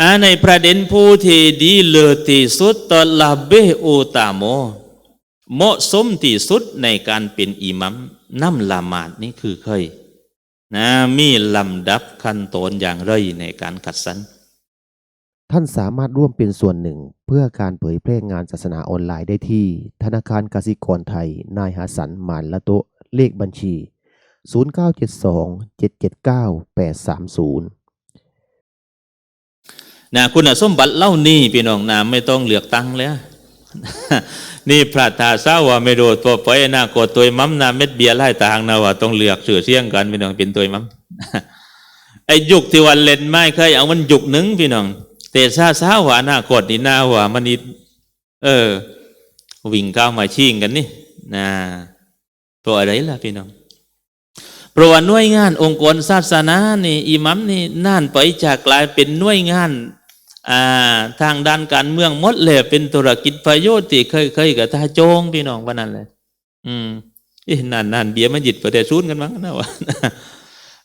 อ่าในประเด็นผู้ที่ดีเลิศที่สุดตอลาเบโอตาโม เหมาะสมที่สุดในการเป็นอิมัมน้ำละหมาดนี่คือเคยนะมีลำดับขั้นตอนอย่างไรในการขัดสรรท่านสามารถร่วมเป็นส่วนหนึ่ง เพื่อการเผยแพร่งานศาสนาออนไลน์ได้ที่ ธนาคารกสิกรไทย นายหาสันหมานละโตเลขบัญชี 0972 779 830 นะคุณสมบัติเล่านี่พี่น้องนะไม่ต้องเหลือกตั้งแล้วนี่พระทาสาว่าไม่รู้ตัวไปนะกดตัวมัมนะเม็ดเบียร์ไล่ต่างนะว่าต้องเหลือกชื่อเสี่ยงกันพี่น้องเป็นตัวมัมไอ้ยุคที่วันเล่นไม่เคยเอามันยุคหนึ่งพี่น้องแต่ซาซาว่าหน้ากดนี่หน้าว่ามันนี่เออ วิ่งก้าวมาชิงกันนี่นะเพราะอะไรล่ะพี่น้องเพราะว่าหน่วยงานองค์กรศาสนานี่อิมัมนี่น่านไปจากกลายเป็นหน่วยงาน ทางด้านการเมืองมดเลยเป็นธุรกิจประโยชน์ที่เคยเคยกับตาโจงพี่น้องวันนั้นเลยอืมเอ๊ะนนนานเบียร์มาหยิดประเดี๋ยวซูนกันมั้งนะวะ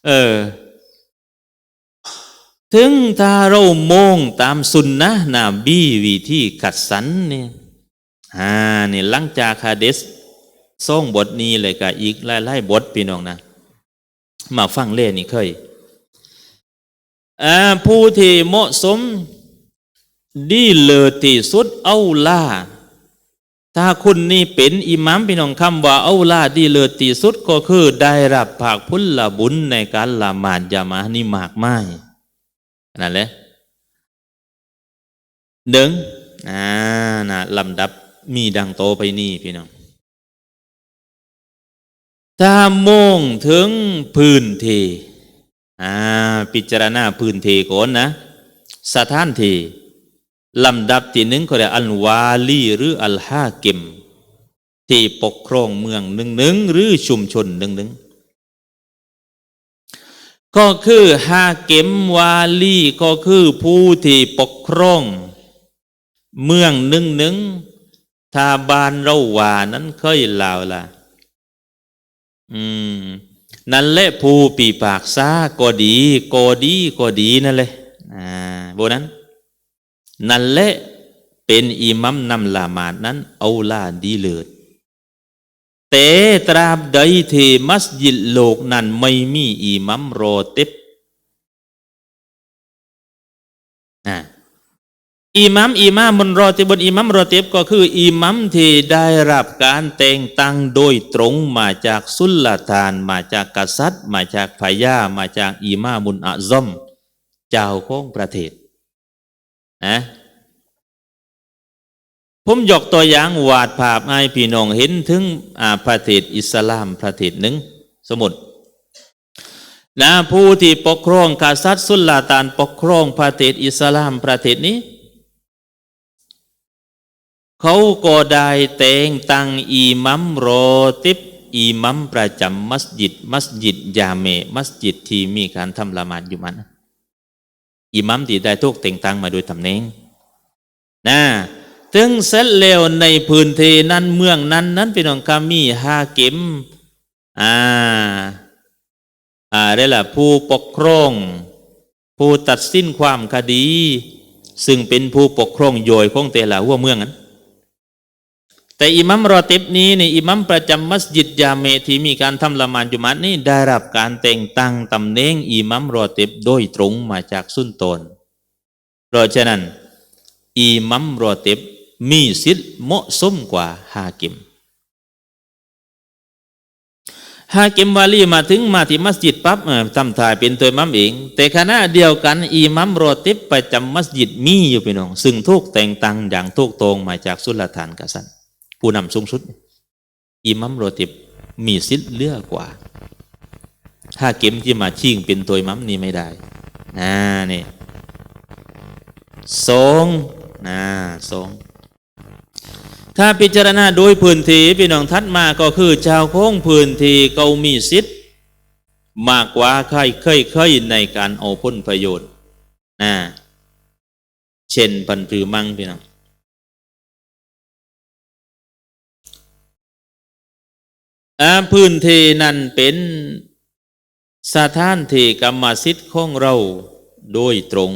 เออ ถึงถ้าเรามองตามสุนนะนาบีวิธีขัดสรรเนี่ยอ่านี่หลังจากฮะเดสส่งบทนี้เลยกับอีกหลายๆบทพี่น้องนะ มาฟังเล่นี่เคยอ่าผู้ที่เหมาะสม ดีเลิศที่สุดเอาล่าถ้าคุณนี่เป็นอิหมัมพี่น้องคำว่าเอาล่าดีเลิศที่สุดก็คือได้รับภาคพุทธบุญในการละหมาดยามานี่มากมายนั่นแหละเดิงอ่านะลำดับมีดังโตไปนี่พี่น้องถ้ามองถึงพื้นที่อ่าพิจารณาพื้นที่ก่อนนะสถานที่ ลำดับที่หนึ่งก็เรียกอัลวาลีหรืออัลฮาเกมที่ปกครองเมืองหนึ่งหนึ่งหรือชุมชนหนึ่งหนึ่งก็คือฮาเกมวาลีก็คือผู้ที่ปกครอง เมืองหนึ่งหนึ่งถ้าบานเราว่านั้นเคยลาวล่ะ อืม นั่นแหละผู้ปีปากซาก็ดี ก็ดีก็ดีนั่นเลยอ่าโบนั้น นั่นแหละเป็นอิมัมนำละหมาดนั้นเอาลาดีเลิศแต่ตราบใดที่มัสยิดโลกนั้นไม่มีอิมัมรเต็บอ่าอิหมัมอิหมามบนรอติบนอิหมัมรอติบก็คืออิหมัมที่ได้รับการแต่งตั้งโดยตรงมาจากสุลต่าน มาจากกษัตริย์ มาจากพญามาจากอิหมามุนอาซอม เจ้าของประเทศ นะผมยกตัวอย่างวาดภาพให้พี่น้องเห็นถึงประเทศอิสลามประเทศหนึ่งสมมตินะผู้ที่ปกครองกษัตริย์สุลต่านปกครองประเทศอิสลามประเทศนี้ เขาก็ได้แต่งตั้งอิมัมโรติบอิมัมประจำมัสยิด มัสยิดยาเม มัสยิดที่มีการทำละหมาดอยู่มัน อิหมัมที่ได้ทุกแต่งตั้งมาโดยตำแหน่งนะถึงเสร็จแล้วในพื้นที่นั้นเมืองนั้นนั้นเป็นองกามีฮาเก็มอ่าอ่าได้ละผู้ปกครอง ผู้ตัดสินความคดี ซึ่งเป็นผู้ปกครองโยยของแต่ละหัวเมืองนั้น แต่อิมัมรอติบนี้นี่อิมัมประจำมัสยิดยาเมที่มีการทำละมาดจุมัดนี่ได้รับการแต่งตั้งตำแหน่งอิมัมรอติบโดยตรงมาจากสุนตนเพราะฉะนั้นอิมัมรอติบมีสิทธิ์เหมาะสมกว่าฮากิมฮากิมวาลีมาถึงมาที่มัสยิดปั๊บทำถ่ายเป็นตัวมัมเอง แต่ขณะเดียวกันอิมัมรอติบประจำมัสยิดมีอยู่พี่น้อง ซึ่งถูกแต่งตั้งอย่างถูกตรงมาจากสุลต่านกษัตริย์ ผู้นำสูงสุด อิมัมโรติบมีสิทธิ์เลือกกว่า ถ้าเก็มที่มาชิงเป็นตัวมัมนี่ไม่ได้นะนี่สองนะสองถ้าพิจารณาโดยพื้นที่พี่น้องทัดมาก็คือชาวโค้งพื้นที่เขามีสิทธิ์มากกว่าใครเคยเคยในการเอาผลประโยชน์นะเช่นพันผือมังพี่น้อง อาพื้นที่นั้นเป็นสถานที่กรรมสิทธิ์ของเราโดยตรง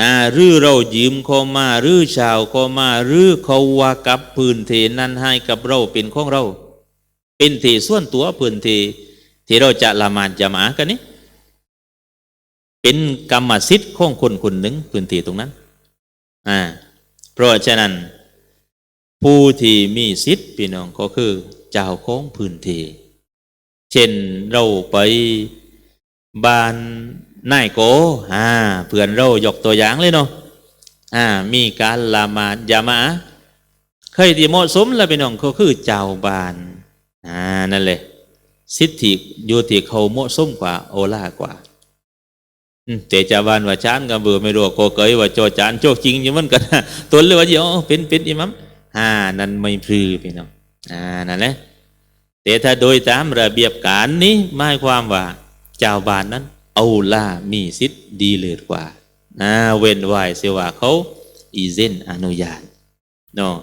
นะหรือเรายืมเขามาหรือชาวเขามาหรือเขาว่ากับพื้นที่นั้นให้กับเราเป็นของเรา เป็นที่ส่วนตัวพื้นที่ที่เราจะละหมาดจะหมากันนี้เป็นกรรมสิทธิ์ของคนคนหนึ่งพื้นที่ตรงนั้นอ่าเพราะฉะนั้น ผู้ที่มีสิทธิ์พี่น้องก็คือ จ้าของพื้นที่เช่นเราไปบ้านนายโกอ่าเพื่อนเรายกตัวอย่างเลยเนาะอ่ามีการละหมาดยามาเคยที่เหมาะสมแล้วพี่น้องก็คือเจ้าบ้านอ่านั่นเลยสิทธิอยู่ที่เขาเหมาะสมกว่าโอลากว่าอืมแต่จาบ้านว่าจานก็เบื่อไม่รู้โกเกยว่าโจจานโจจริงอยู่มันกันตัวเลยว่าเดี๋ยวเป็นเป็นอิมัมอ่านั่นไม่พลือพี่น้อง นั่นแหละแต่ถ้าโดยตามระเบียบการนี้หมายความว่า เจ้าบ้านนั้น เอาล่ามีสิทธิ์ดีเลิศกว่าเว้นไว้เสียว่าเขาอีเซนอนุญาตเนาะ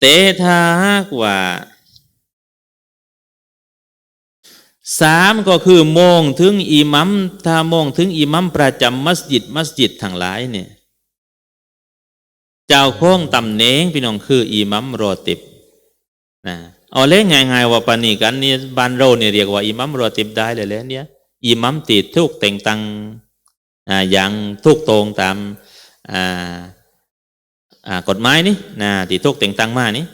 แต่ถ้าหากว่าสามก็คือมองถึงอิมัมถ้ามองถึงอิมัมประจำมัสยิดมัสยิดทั้งหลายเนี่ย เจ้าของตำแหน่งพี่น้องคือ อิมัมโรติบนะเอาเล่นง่ายๆว่าปานนีกันนี่บ้านเราเนี่ยเรียกว่าอิมัมโรติบได้เลยแหละเนี่ยอิมัมติดทุกแต่งตังอ่าอย่างทุกตรงตามอ่าอ่ากฎหมายนี่นะที่ทุกแต่งตังมานี่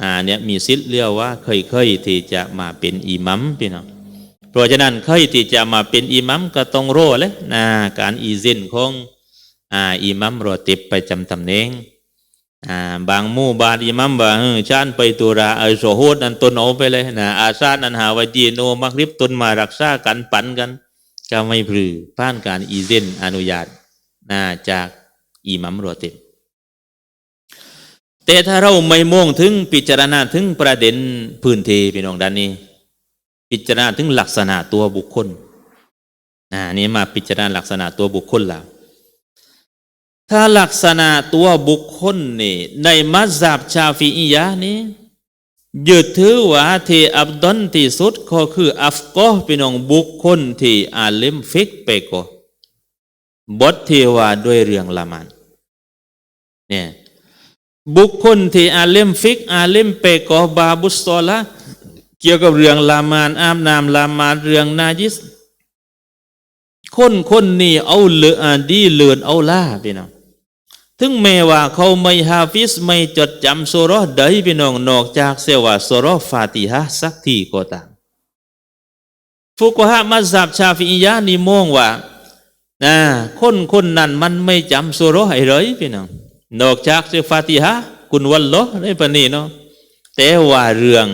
อ่าเนี่ยมีสิทธิ์เรียกว่าเคยๆที่จะมาเป็นอิมัมพี่น้องเพราะฉะนั้นเคยที่จะมาเป็นอิมัมก็ต้องรู้เลยนะการอีเซนของ อิมัมรอติบไปจำตำแหน่งบางหมู่บานอิมัมว่าชานไปตุราไอโซโฮดนันตนเอาไปเลยนะอาซานันหาวจีโนมักริบตนมารักษากันปันกันก็ไม่พลือผ่านการอีเซนอนุญาตนะจากอิมัมรอติบแต่ถ้าเราไม่มองถึงพิจารณาถึงประเด็นพื้นที่พี่น้องด้านนี้ พิจารณาถึงลักษณะตัวบุคคลอ่านี่มาพิจารณาลักษณะตัวบุคคลแล้ว ถ้าลักษณะตัวบุคคลนี่ในมัสยิดชาฟีอียะนี้ยึดถือว่าที่อับดอนที่สุดก็คืออัฟกอเป็นองบุคคลที่อาลิมฟิกเปโกบทที่ว่าด้วยเรื่องละมันเนี่ยบุคคลที่อาลิมฟิกอาลิมเปโกบาบุสซอละเกี่ยวกับเรื่องละมานอาบน้ำละมาดเรื่องนาจิสคนคนนี้เอาเลือดีเลือนเอาล่าพี่น้อง ถึงแม้ว่าเขาไม่ฮาฟิสไม่จดจำสุเรอใดพี่น้องนอกจากเสว่าสุเรอฟาติฮะสักทีก็ตามฟุกฮะมัซับชาฟิยะนี่มองว่านะคนคนนั้นมันไม่จำสุเรอให้เลยพี่น้องนอกจากเสฟาติฮะกุนวัลลอฮ์ได้ปานี้เนาะแต่ว่าเรื่อง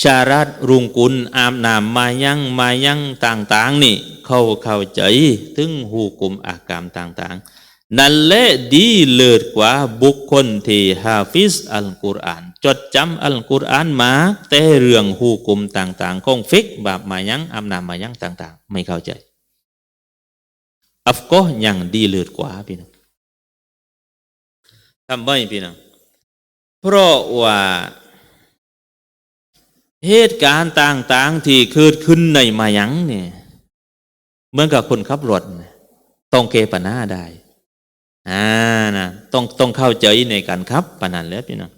ชารัดรุงกุลอาบน้ำมายังมายังต่างๆนี่ เขาเข้าใจถึงหูกลุ่มอากรรมต่าง ๆ นั่นแหละดีเลิศกว่าบุคคลที่ฮาฟิซอัลกุรอาน จดจำอัลกุรอานมา แต่เรื่องหูกุมต่างๆของฟิกแบบมายังอาบน้ำมายังต่าง ๆ ไม่เข้าใจ อัฟก็ยังดีเลิศกว่าพี่น้องทำไมพี่น้องเพราะว่าเหตุการณ์ต่าง ๆ ที่เกิดขึ้นในมายังเนี่ยเหมือนกับคนขับรถต้องเกปนาได้ อ่านะต้องต้องเข้าใจในการขับปานนั้นแล้วพี่น้อง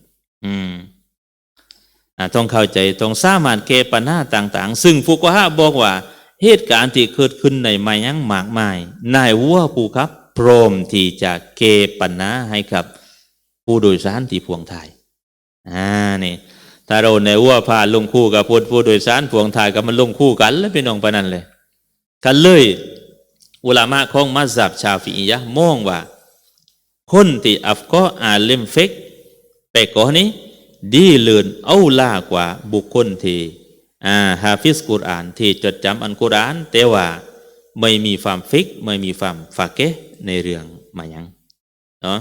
อืมอ่าต้องเข้าใจต้องสามารถเกปนาต่าง ๆ ซึ่งฟุกฮะบอกว่า เหตุการณ์ที่เกิดขึ้นในมายังมากมายนายวัวผู้ครับ พร้อมที่จะเกปนาให้กับ ผู้โดยสารที่พวงถ่ายอ่านี่ถ้าเราในวัวพาลงคู่กับผู้ผู้โดยสารพวงถ่ายกับมันลงคู่กัน แล้วพี่น้องปนันเลยกันเลย อุลามะของมัสยิดชาฟีอียะมองว่า คนที่อัฟก็อาเลมเฟกแต่ก่อนนี้ดีเลินเอาล่ากว่าบุคคลที่อ่าฮาฟิสกุรอานที่จดจำอันกุรอาน แต่ว่าไม่มีความฟิก ไม่มีความฟาเกะในเรื่องมายังเนาะ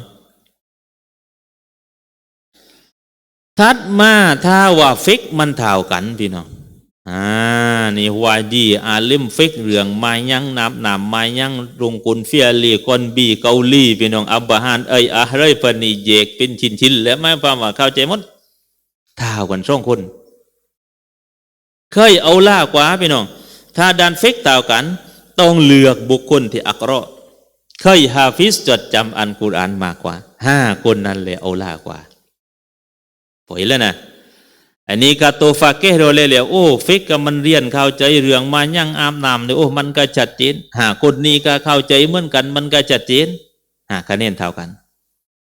ทัดมาถ้าว่าฟิกมันเท่ากันพี่น้องอ่า นี่วาดีอาลิมฟิกเรื่องมายังนับนามมายังรุงกุลเฟียลีกอนบีเกาหลีพี่น้องอับบาฮานเอ้ยอะไรปนีเยกเป็นชินชินแล้วไม่ฟังว่าเข้าใจมดเท่ากันสองคน เคยเอาล่ากว่าพี่น้อง ถ้าดันเฟกต่ากัน ต้องเลือกบุคคลที่อักราะห์เคยฮาฟิสจดจำอันกุรอานมากกว่าห้าคนนั้นเลยเอาล่ากว่าพอเห็นแล้วนะ อันนี้กาโตฟาเกโรเลยเลยโอ้ฟิกก็มันเรียนเข้าใจเรื่องมายั่งอามนามเนี่ยโอ้มันก็ชัดเจนหาคนนี้ก็เข้าใจเหมือนกันมันก็ชัดเจนหาคะแนนเท่ากัน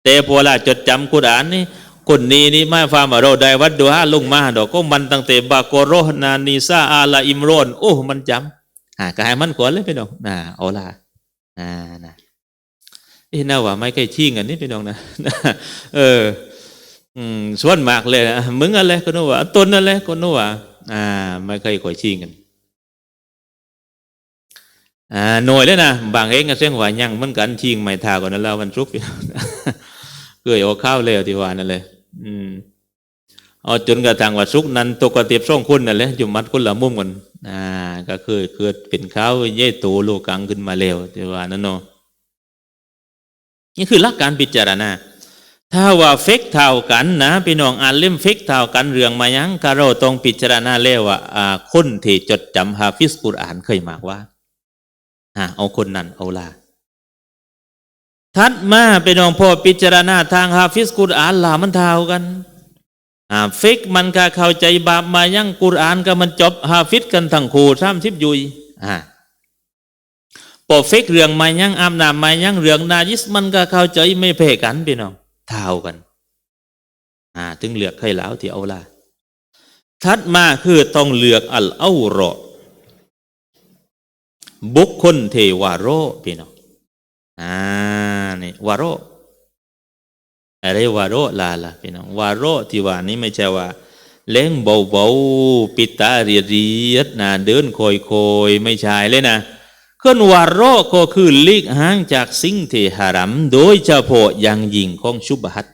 แต่พอละจดจำกุรานนี่คนนี้นี่ไม่ฟามาเราได้วัดดูฮาลงมาดอกก็มันตั้งแต่บาโกโรนานีซาอาลาอิมรอนโอ้มันจำหากายมันขวนเลยพี่น้องน่าเอาละอ่านะเอ้น่าว่าไม่ใกล้ชิงกันนี่พี่น้องนะเออ อืมส่วนมากเลยนะมึงอะไรก็นู้ว่าตนอะไรก็นู้ว่าอ่า ไม่เคยคอยชิงกันอ่าหน่วยเลยนะบางเองก็เสียงว่ายังเหมือนกันชิงไม่ทาก่อนนั้นแล้ววันทุกร์เกยเอาข้าวเลยที่ว่านั่นเลย อืมเอาจนกระทั่งว่าสุกร์นั้นตกกระเตียบส่องคุณนั่นแหละอยู่มัดคนละมุมกันอ่า ก็คือเกิดเป็นข้าวเย่โตโลกังขึ้นมาแล้วที่ว่านั่นเนาะนี่คือหลักการพิจารณา ถ้าว่าเฟกเท่ากันนะพี่น้องอ่านเล่มเฟกเท่ากันเรื่องมายังก็เราต้องพิจารณาแล้วว่าอ่าคนที่จดจำฮาฟิสกุรอานเคยมากว่าเอาคนนั้นเอาละทัดมาพี่น้องพอพิจารณาทางฮาฟิสกุรอานลามันเท่ากันเฟกมันก็เข้าใจบาปมายังกุรอานก็มันจบฮาฟิสกันทั้งคู่ซ้ำทิบยุยอ่าพอเฟกเรื่องมายังอามนามมายังเรื่องนายิสมันก็เข้าใจไม่เพ่กันพี่น้อง เท่ากันอ่าถึงเลือกให้แล้วที่เอาละทัดมาคือต้องเลือกอัลเอารอบุคคลเทวาโรพี่น้องอ่านี่วาโรอะไรวาโรลาล่ะพี่น้องวาโรที่ว่านี้ไม่ใช่ว่าเล้งเบาๆปิดตาเรียดเรียดนะเดินคอยคอยๆไม่ใช่เลยนะ เคลื่อนวาโรก็คือลีกห่างจากสิ่งที่หารัม โดยเฉพาะอย่างยิ่งของชุบฮัต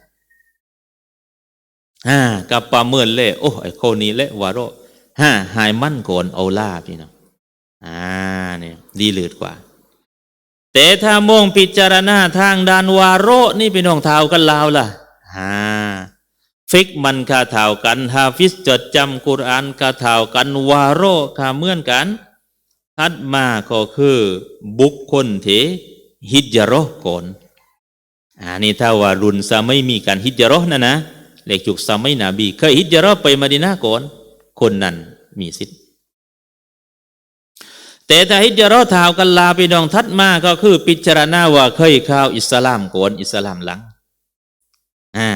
ฮ่ากับประเมินเล่โอ้ไอ้คนนี้เละวาโรฮ่าหายมั่นก่อนเอาล่าพี่น้องอ่าเนี่ยดีเลือดกว่า แต่ถ้ามองพิจารณาทางด้านวาโรนี่พี่น้องเท่ากันลาวล่ะฮ่าฟิกมันคาเท่ากันฮาฟิสจดจำกุรอานคาเท่ากันวาโรคาเมื่อนกัน ถัดมาก็คือบุคคลที่ฮิจราะห์ก่อนอันนี้ถ้าว่ารุนซะไม่มีการฮิจราะห์นะนะเลขจุกซะไม่นบีเคยฮิจราะห์ไปมาดินาก่อน คนนั้นมีสิทธิ์แต่ถ้าฮิจราะห์เทากันลาไปนองทัดมาก็คือ พิจารณาว่าเคยเข้าอิสลามก่อนอิสลามหลังอ่า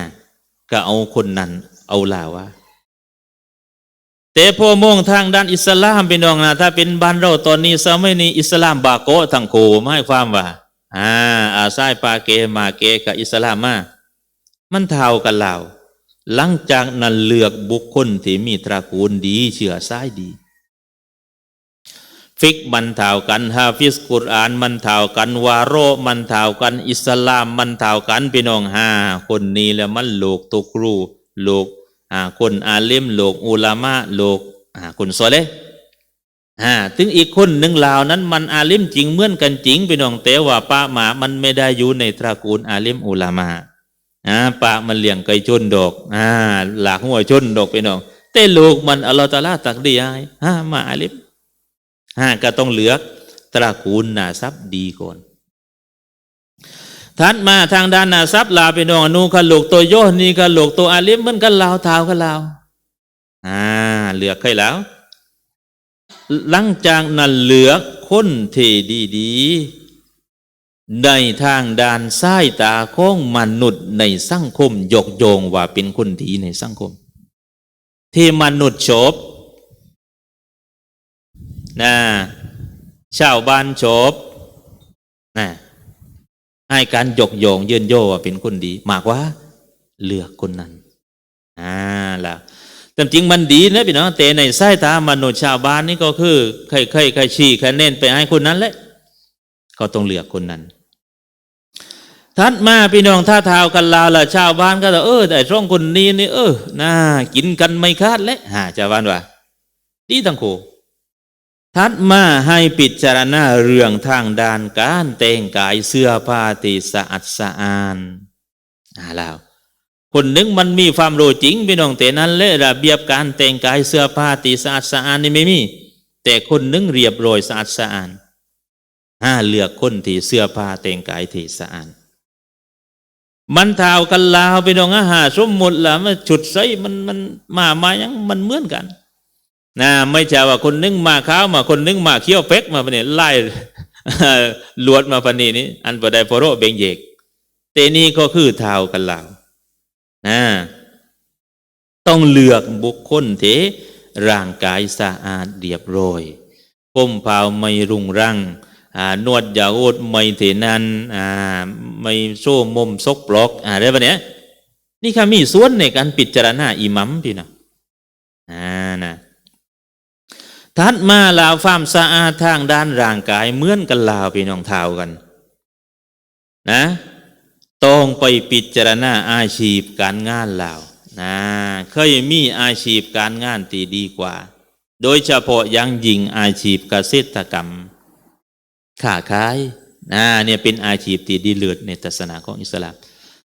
ก็เอาคนนั้นเอาลาว่า แต่พอมองทางด้านอิสลามเป็นน้องนะถ้าเป็นบ้านเราตอนนี้สมัยนี้อิสลามบาโกะทั้งโคไม่ความว่าอ่าอาซายปาเกมาเกกับอิสลามมามันเท่ากันแล้วหลังจากนั้นเลือกบุคคลที่มีตระกูลดีเชื้อสายดี ฟิกมันเท่ากันฮาฟิสกุรอานมันเท่ากันวาโรมันเท่ากัน อิสลามมันเท่ากันพี่น้องห้าคนนี้แล้วมันโลกตุกรูโลกอ่า คนอาเลมโลกอุลามะโลกคนซอเลห์อ่าถึงอีกคนหนึ่งลาวนั้นมันอาเลมจริงเหมือนกันจริงไปน้องแต่ว่าป้าหมามันไม่ได้อยู่ในตระกูลอาเลมอุลามะอ่าป้ามันเลี้ยงไก่ชนดอกอ่าหลากหัวชนดอกไปน้องแต่ลูกมันอัลลอฮฺตาลาตักดีให้อ่ามาอาเลมอ่าก็ต้องเลือกตระกูลนาซับดีก่อน ทัดมาทางด้านนาซับลาไปนองอนูขลูกตัวโยนีขลูกตัวอาลิมเหมันกันลาวเท้ากันลาวอ่าเหลือกใครแล้ว หลังจากนั้นเหลือกคนเทดีดีๆในทางด้านสายตาของมนุษย์ในสังคมยกโยงว่าเป็นคนดีในสังคม ที่มนุษย์โฉบนะชาวบ้านโฉบนะ ให้การยกโยงเยื่นโยว่าเป็นคนดีมากว่าเลือกคนนั้นอ่าล่ะแต่จริงมันดีนะพี่น้องแต่ในสายตามนุษย์ชาวบ้านนี่ก็คือใครใครใครชี้ใครเน้นไปให้คนนั้นแหละก็ต้องเลือกคนนั้นทัดมาพี่น้องท่าท้ากันลาวละชาวบ้านก็จะเออแต่ช่องคนนี้นี่เออน่ากินกันไม่คาดและฮะชาวบ้านว่าดีทั้งคู่ ทัดมาให้พิจารณาเรื่องทางด้านการแต่งกายเสื้อผ้าที่สะอาดสะอานอ่าแล้วคนหนึ่งมันมีความรู้จริงพี่น้องแต่นั้นและระเบียบการแต่งกายเสื้อผ้าตีสะอาดสะอาดนี่ไม่มี แต่คนหนึ่งเรียบร้อยสะอาดสะอาดห้าเลือกคนที่เสื้อผ้าแต่งกายที่สะอาดมันเท่ากันลาวพี่น้องอาหาสมมุติละมันฉุดใส่มันมันมามายังมันเหมือนกัน นะไม่ใช่ว่าคนนึงมาข้าวมาคนนึงมาเขี้ยวเป็กมาปะเนี่ยไล่ลวดมาปะนี่นี่อันปะไดโปโรเบงเยกเตนี่ก็คือเท่ากันลาวนะต้องเลือกบุคคลเทร่างกายสะอาดเรียบร้อยก้มเผาไม่รุงรังอ่านวดยาโอดไม่เทนันอ่าไม่โซ่มมซกปลอกอ่าอะไรแบบเนี้ยนี่ค่ะมีส่วนในการพิจารณาอิมัมพี่นะอ่านะ ทัดมาลาวความสะอาดทางด้านร่างกายเหมือนกันลาวพี่น้องเท้ากัน นะต้องไปพิจารณาอาชีพการงานเรานะเคยมีอาชีพการงานที่ดีกว่า โดยเฉพาะยังยิงอาชีพเกษตรกรรมค้าขายนะเนี่ยเป็นอาชีพที่ดีเลิศในศาสนาของอิสลาม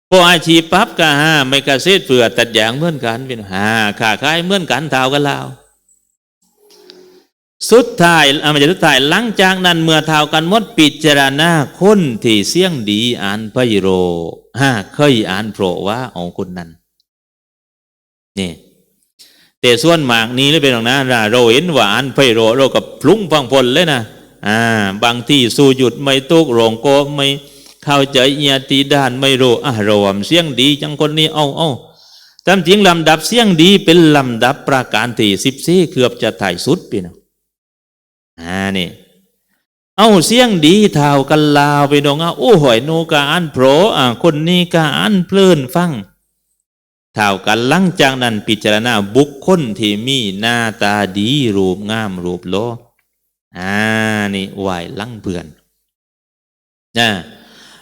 พออาชีพปั๊บก็ฮะไม่เกษตรเปลือตัดอย่างเหมือนกันเป็นฮะค้าขายเหมือนกันเท่ากันล้ว สุดท้ายอามาจากสุดท้ายหลังจากนั้นเมื่อเท่ากันหมดพิจารณาคนที่เสี่ยงดีอ่านไพโรฮะเคยอ่านโปรว่าเอาคนนั้นนี่แต่ส่วนมากนี้เลยเป็นของนะเราเห็นว่าอ่านไพโรเรากับพลุ้งพังพลเลยนะอ่าบางที่สู้หยุดไม่ตุกโรงโกไม่เข้าใจเอียตีด้านไม่รู้อะรว่าเสี่ยงดีจังคนนี้เอาเอาตามจริงลำดับเสี่ยงดีเป็นลำดับประการที่สิบสี่เกือบจะถ่ายสุดปีนะ อ่านี่เอาเสียงดีเท่ากันลาวไปดองอะโอ้หอยนูกาอันโปรอ่าคนนี้กาอันเพลินฟังเท่ากันหลังจากนั้นพิจารณาบุคคลที่มีหน้าตาดีรูปงามรูปโลอ่านี่ไหวลังเพื่อนนะ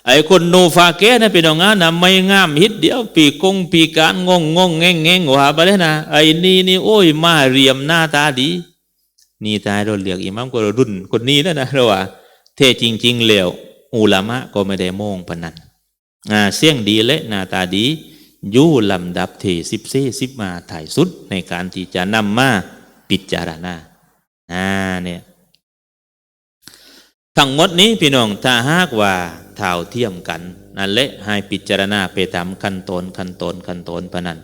ไอ้คนโนฟาเกะนะพี่น้องอะนะไม่งามฮิตเดียวปีกงปีการงงงงแงงแงงว่าไปเลยนะไอ้นี่นี่โอ้ยมาเรียมหน้าตาดี นี่ตายเราเรียกอิหมัมก็รุ่นคนนี้แล้วนะเราว่าเทจริงๆแล้วอุลามะก็ไม่ได้มองพนันอ่าเสียงดีและหน้าตาดียู่ลำดับเทสิบเซสิบมาถ่ายสุดในการที่จะนำมาปิจารณาอ่าเนี่ยทั้งหมดนี้พี่น้องถ้าหากว่าเท่าเทียมกันนั่นแหละให้พิจารณาไปตามขั้นตอนขั้นตอนขั้นตอนพนัน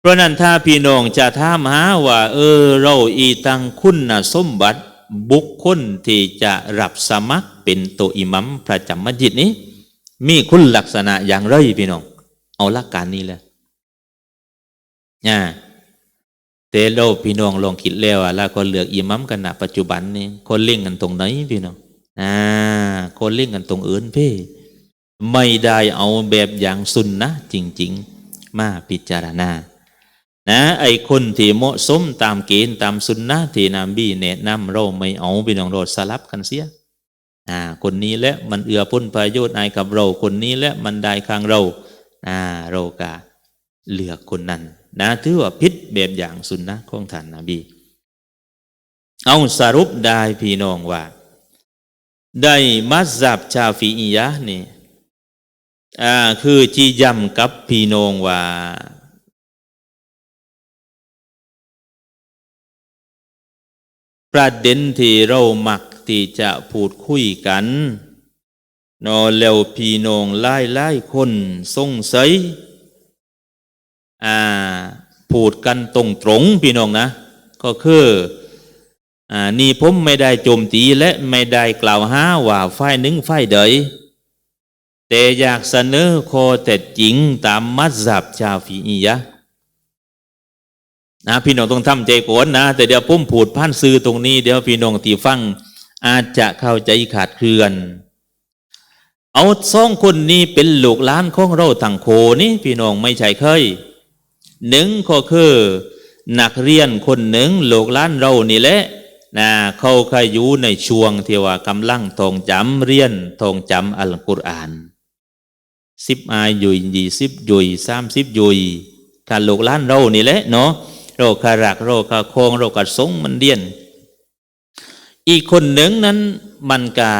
เพราะนั้นถ้าพี่น้องจะถามหาว่า เออ เราอีตังคุณนะสมบัติบุคคลที่จะรับสมัครเป็นตัวอิหมัมประจำมัสยิดนี้ มีคุณลักษณะอย่างไรพี่น้อง เอาหลักการนี้เลยนะแต่เราพี่น้องลองคิดแล้วอะแล้วก็เลือกอิหมัมกันนะปัจจุบันนี้คนเล่งกันตรงไหนพี่น้องอ่าคนเล่งกันตรงอื่นเพ่ไม่ได้เอาแบบอย่างสุนนะจริง ๆ มาพิจารณา นะไอคนที่เหมาะสมตามเกณฑ์ตามสุนนะที่นบีแนะนำเราไม่เอาพี่น้องโรดสลับกันเสียอ่าคนนี้และมันเอื้อพ้นประโยชน์ไอกับเรา คนนี้และมันได้ข้างเราอ่าเรากะเลือกคนนั้นนะถือว่าพิษแบบอย่างสุนนะของท่านนบี เอาสรุปได้พี่น้องว่า ได้มัสซับชาฟีอียะห์นี่อ่าคือจียำกับพี่น้องว่า ประเด็นที่เรามักที่จะพูดคุยกัน นอแล้วพี่น้องไล่ไล่คนสงสัยอ่าพูดกันตรงตรงพี่น้องนะ ก็คืออ่านี่ผมไม่ได้โจมตีและไม่ได้กล่าวหาว่าฝ่ายหนึ่งฝ่ายใดแต่อยากเสนอข้อเท็จจริงตามมัสซับชาฟีอียะ นะพี่น้องต้องทำใจก่อนนะ แต่เดี๋ยวผมพูดผ่านซื้อตรงนี้เดี๋ยวพี่น้องที่ฟัง อาจจะเข้าใจขาดเคลื่อน เอาสองคนนี้เป็นลูกหลานของเราทางโคนี่พี่น้องไม่ใช่เคยหนึ่งก็คือนักเรียนคนหนึ่งลูกหลานเรานี่แหละนะเขาเคยอยู่ในช่วงที่ว่ากำลังทองจำเรียนทองจำอัลกุรอานสิบอายุยี่สิบยุยสามสิบยุยการลูกหลานเรานี่แหละเนาะ โรคารัก โรคาโคงโรคาสงมันเดียน อีกคนหนึ่งนั้นมันกา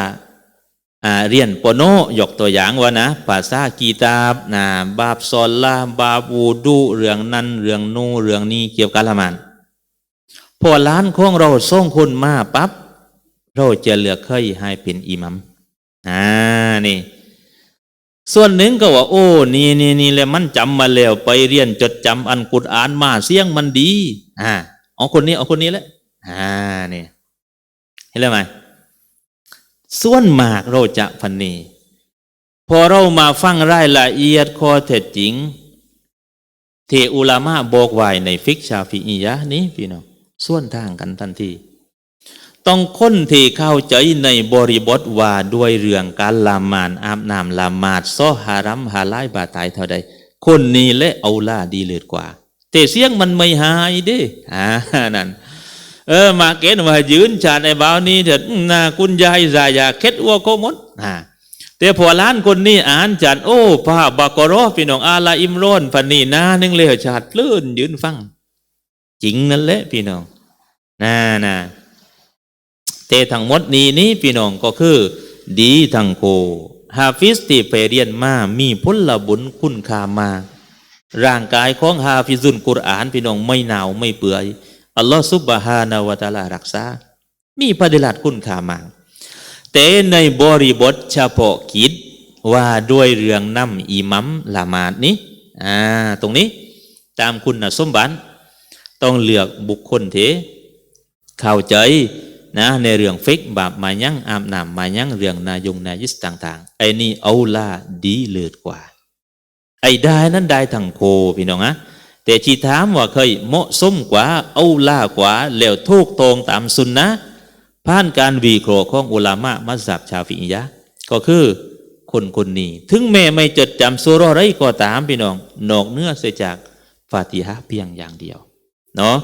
เรียนปโนยกตัวอย่างว่านะภาษากีตาบนะบาบซอลลาบาบูดูเรื่องนั้นเรื่องนู้เรื่องนี้เกี่ยวกับละมานพอล้านของเราส่งคนมาปั๊บเราจะเลือกเคยให้เป็นอิมัมอ่านี่ ส่วนหนึ่งก็ว่า โอ้ นี่นี่นี่แหละมันจำมาแล้ว ไปเรียนจดจำอันกุรอานมาเสียงมันดี อ่าเอาคนนี้เอาคนนี้แหละอ่านี่เห็นแล้วไหมส่วนมากเราจะพันนีพอเรามาฟังรายละเอียดข้อเท็จจริง เทอุลามะบอกไว้ในฟิกชาฟิอียะห์นี้พี่น้องส่วนทางกันทันที ต้องค้นที่เข้าใจในบริบทว่าด้วยเรื่องการละหมานอาบน้ำละหมาดซ้อฮารัมฮาลายบาตายเท่าใด คนนี้และเอาล่าดีเลิศกว่า แต่เสียงมันไม่หายเด้อ่านั่นเออมาเกณฑ์มายืนชาในบ่าวนี้เถิดนาคุณยายซายาเค็ดวัวโกมดอ่าแต่พอล้านคนนี้อ่านจันโอ้พระบากรอพี่น้องอาลาอิมรอนฟันนี่นานึงเลยชาดเลื่นยืนฟัง จริงนั่นแหละพี่น้องน่าน่ะ แต่ทั้งหมดนี้นี้พี่น้องก็คือ ดีทั้งโคฮาฟิสที่ไปเรียนมา มีพลบุญคุณค่ามา ร่างกายของฮาฟิซุนกุรอานพี่น้องไม่หนาวไม่เปื่อยอัลลอฮฺซุบฮานาวะตาลารักษา มีพระเดลัดคุณค่ามากแต่ในบริบทเฉพาะกิจว่าด้วยเรื่องนำอิมัมละมาดนี้อ่าตรงนี้ตามคุณสมบัติต้องเลือกบุคคลเทเข้าใจ นะในเรื่องฟิกบาปมายังอามนามมายังเรื่องนายงนายิสต่าง ๆ ไอ้นี่เอาลาดีเลิศกว่า ไอ้ได้นั้นได้ทั้งโคพี่น้องอะแต่ชีถามว่าเคยเหมาะสมกว่าเอาล่ากว่าแล้วถูกตรงตามสุนนะผ่านการวีโครของอุลามะมัสยิดชาวฟิอียะก็คือคนคนนี้ ถึงแม้ไม่จดจำสุรอะไรก็ตามพี่น้องนอกเนื้อเสียจากฟาติฮะเพียงอย่างเดียว เนาะ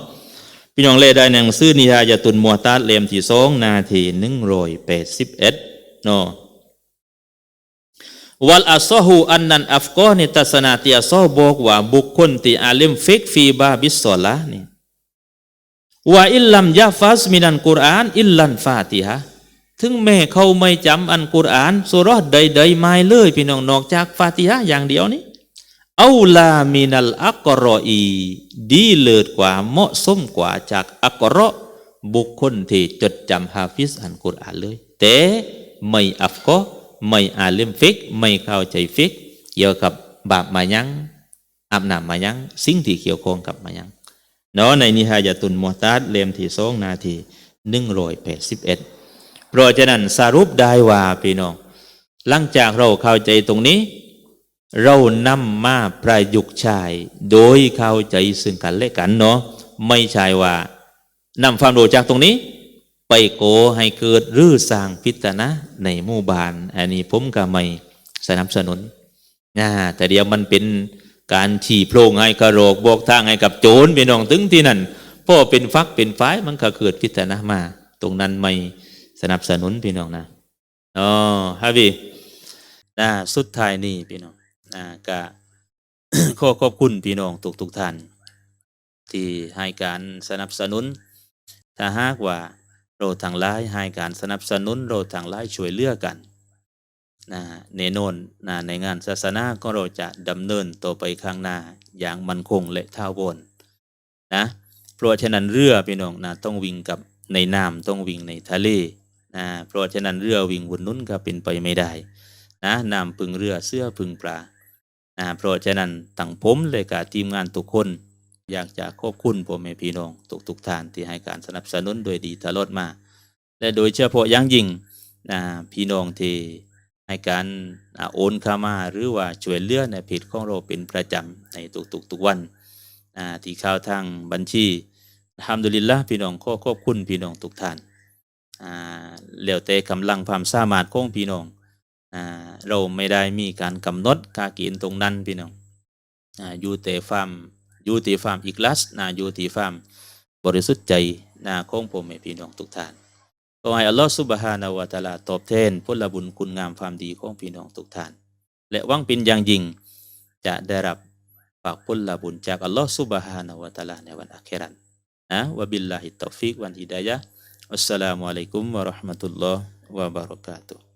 พี่น้องเล่ได้หนังซื้อนิฮายะตุนมัวตัดเล่มที่สองนาทีหนึ่งร้อยแปดสิบเอ็ดเนาะวัลอัซอฮูอันนันอัฟกอนี่ทัศนาที่อัซอบอกว่าบุคคลที่อาลิมฟิกฟีบาบิสซอละนี่ว่าอิลลัมยาฟัสมินันกุรอานอิลลันฟาติฮะถึงแม้เขาไม่จำอันกุรอานสุราะห์ใดๆไม่เลย พี่น้องนอกจากฟาติฮะอย่างเดียวนี้ เอาลามินัลอักรออี ดีเลิศกว่าเหมาะสมกว่าจากอักรอบุคคลที่จดจำฮาฟิซอันกุรอานเลย แต่ไม่อัฟกอไม่อาลิมฟิก ไม่เข้าใจฟิก เกี่ยวกับบาปมายังอาบน้ำมายัง สิ่งที่เกี่ยวข้องกับมายังเนาะในนิฮายาตุนมุตัดเล่มที่สองนาทีหนึ่งร้อยแปดสิบเอ็ดเพราะฉะนั้นสรุปได้ว่าพี่น้องหลังจากเราเข้าใจตรงนี้ เรานำมาประยุกต์ใช้โดยเข้าใจซึ่งกันและกันเนาะไม่ใช่ว่านำความรู้จากตรงนี้ ไปโกให้เกิดรื้อสร้างพิษนะในหมู่บ้าน อันนี้ผมก็ไม่สนับสนุนนะแต่เดี๋ยวมันเป็นการฉี่โพรงให้กระโรกบอกทางให้กับโจรพี่น้องถึงที่นั่นพ่อเป็นฟักเป็นฝ้ายมันก็เกิดพิษนะมา ตรงนั้นไม่สนับสนุนพี่น้องนะอ๋อฮะพี่นะสุดท้ายนี่พี่น้อง นะก็ขอขอบคุณพี่น้องทุกทุกท่าน ที่ให้การสนับสนุน ถ้าหากว่าเราทางไลายให้การสนับสนุนเราทางไลายช่วยเลือกกันนะแน่นนนะในงานศาสนาก็เราจะดำเนินต่อไปข้างหน้าอย่างมั่นคงและท้าวรนะเพราะฉะนั้นเรือพี่น้องนะต้องวิ่งกับในน้ำต้องวิ่งในทะเลนะเพราะฉะนั้นเรือวิ่งบนนู้นก็เป็นไปไม่ได้นะน้ำพึงเรือเสื้อพึงปลา นะเพราะฉะนั้นตั้งผมเลยกับทีมงานทุกคน อยากจะขอบคุณพ่อแม่พี่น้องทุกทุกท่านที่ให้การสนับสนุนโดยดีตลอดมา และโดยเฉพาะอย่างยิ่งนะพี่น้องที่ให้การโอนเข้ามาหรือว่าช่วยเหลือในเพจของเราเป็นประจำในทุกๆทุกวันที่เข้าทางบัญชีทำดุลิลละพี่น้องขอขอบคุณพี่น้องทุกท่านอ่าแล้วแต่กำลังความสามารถของพี่น้อง เราไม่ได้มีการกำหนดกาเกณฑ์ตรงนั้นพี่น้องอยู่แต่ความอยู่ที่ความอีกลัสนะอยู่ที่ความบริสุทธิ์ใจนะของผมพี่น้องทุกท่านขอให้อัลลอฮฺสุบฮานาวะตะอาลาตอบแทนผลบุญคุณงามความดีของพี่น้องทุกท่าน และหวังเป็นอย่างยิ่งจะได้รับฝากผลบุญจากอัลลอฮฺสุบฮานาวะตะอาลาในวันอาคราตนะวะบิลลาฮิตตอฟิกวันฮิดายะอัสสลามุอะลัยกุมวะราะห์มะตุลลอฮ์วะบะเราะกาตุฮ์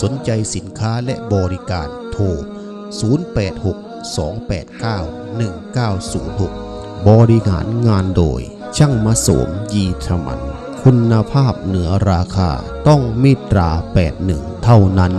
สนใจสินค้าและบริการโทร 086-289-1906 บริหารงานโดย ช่างมาโสมยีธมัน คุณภาพเหนือราคาต้องมิตรา 81 เท่านั้น